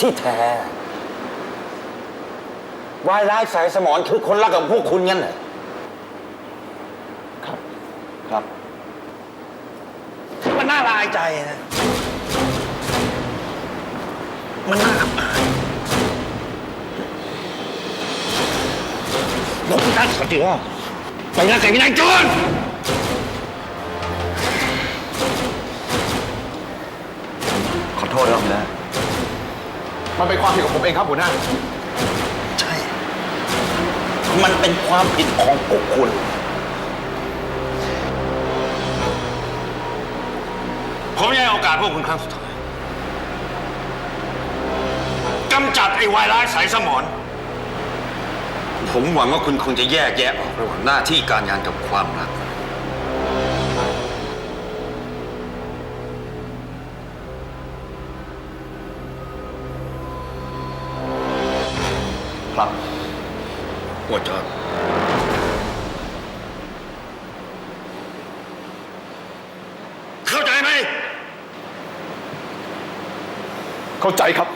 ที่แท้วายร้ายสายสมอนคือคนรักกับพวกคุณงั้นเหรอครับครับ มันน่าละอายใจนะ มันน่าอับอายลงทักสติว่าไปรักกับวินัยโจร มันเป็นความผิดของผมเองครับหัวหน้า ใช่ มันเป็นความผิดของพวกคุณ ผมจะให้โอกาสพวกคุณครั้งสุดท้ายกำจัดไอ้วายร้ายสายสมอนผมหวังว่าคุณคงจะแยกแยะออกระหว่างหน้าที่การงานกับความรัก ครับ ปวดจอดเข้าใจไหม เข้าใจครับ